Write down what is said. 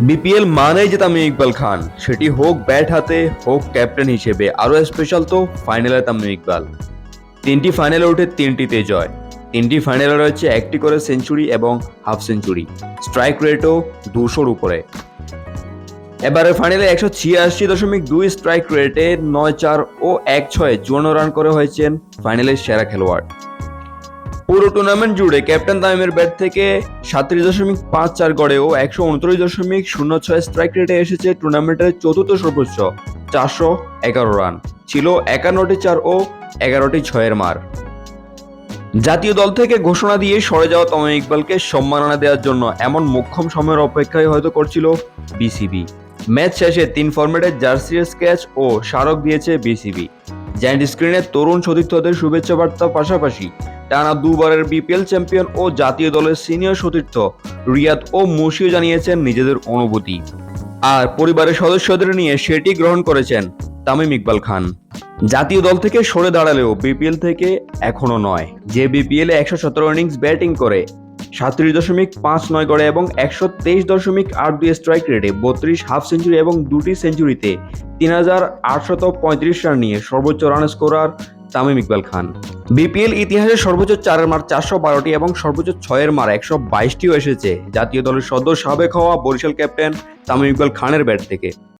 BPL মানেই যে তামিম ইকবাল খান। সেটি হোক ব্যাট হাতে, হোক ক্যাপ্টেন হিসেবে। আরও স্পেশাল তো ফাইনালে তামিম ইকবাল। তিনটি ফাইনালে উঠে তিনটিতে জয়। তিনটি ফাইনালে রয়েছে একটি করে সেঞ্চুরি এবং হাফ সেঞ্চুরি স্ট্রাইক রেটও দুশোর উপরে। এবারে ফাইনালে একশো ছিয়াশি দশমিক দুই স্ট্রাইক রেটে নয় চার ও এক ছয়ে চুয়ান্ন রান করে হয়েছেন ফাইনালের সেরা খেলোয়াড়। পুরো টুর্নামেন্ট জুড়ে ক্যাপ্টেন তামিমের ব্যাট থেকে সাতত্রিশ দশমিক পাঁচ চার গড়ে ও একশো উনত্রিশ দশমিক শূন্য ছয় স্ট্রাইক রেটে এসেছে টুর্নামেন্টের চতুর্থ সর্বোচ্চ, চারশো এগারো রান ছিল একান্নটি চার ও এগারোটি ছয়ের মার। জাতীয় দল থেকে ঘোষণা দিয়ে সরে যাওয়া তমিম ইকবালকে সম্মাননা দেওয়ার জন্য এমন মোক্ষম সময়ের অপেক্ষায় হয়তো করছিল বিসিবি ম্যাচ শেষে তিন ফরম্যাটের জার্সির স্কেচ ও স্মারক দিয়েছে বিসিবি জায়ান্ট স্ক্রিনে তরুণ সতীর্থদের শুভেচ্ছা বার্তার পাশাপাশি টানা দুবারের বিপিএল চ্যাম্পিয়ন ও জাতীয় দলের সিনিয়র সতীর্থ রিয়াদ ও মুশিও জানিয়েছেন নিজেদের অনুভূতি। আর পরিবারের সদস্যদের নিয়ে সেটি গ্রহণ করেছেন তামিম ইকবাল খান। জাতীয় দল থেকে সরে দাঁড়ালেও বিপিএল থেকে এখনও নয়। যে বিপিএলে একশো সতেরো ইনিংস ব্যাটিং করে সাতত্রিশ দশমিক পাঁচ নয় গড়ে এবং একশো তেইশ দশমিক আট দুই স্ট্রাইক রেটে বত্রিশ হাফ সেঞ্চুরি এবং দুটি সেঞ্চুরিতে তিন হাজার আটশত পঁয়ত্রিশ রান নিয়ে সর্বোচ্চ run scorer Tamim Iqbal Khan. BPL ইতিহাসে সর্বোচ্চ চারের মার চারশো বারোটি এবং সর্বোচ্চ ছয়ের মার একশো বাইশটিও এসেছে। জাতীয় দলের সদ্য সাবেক হওয়া বরিশাল ক্যাপ্টেন তামিম ইকবাল খানের ব্যাট থেকে।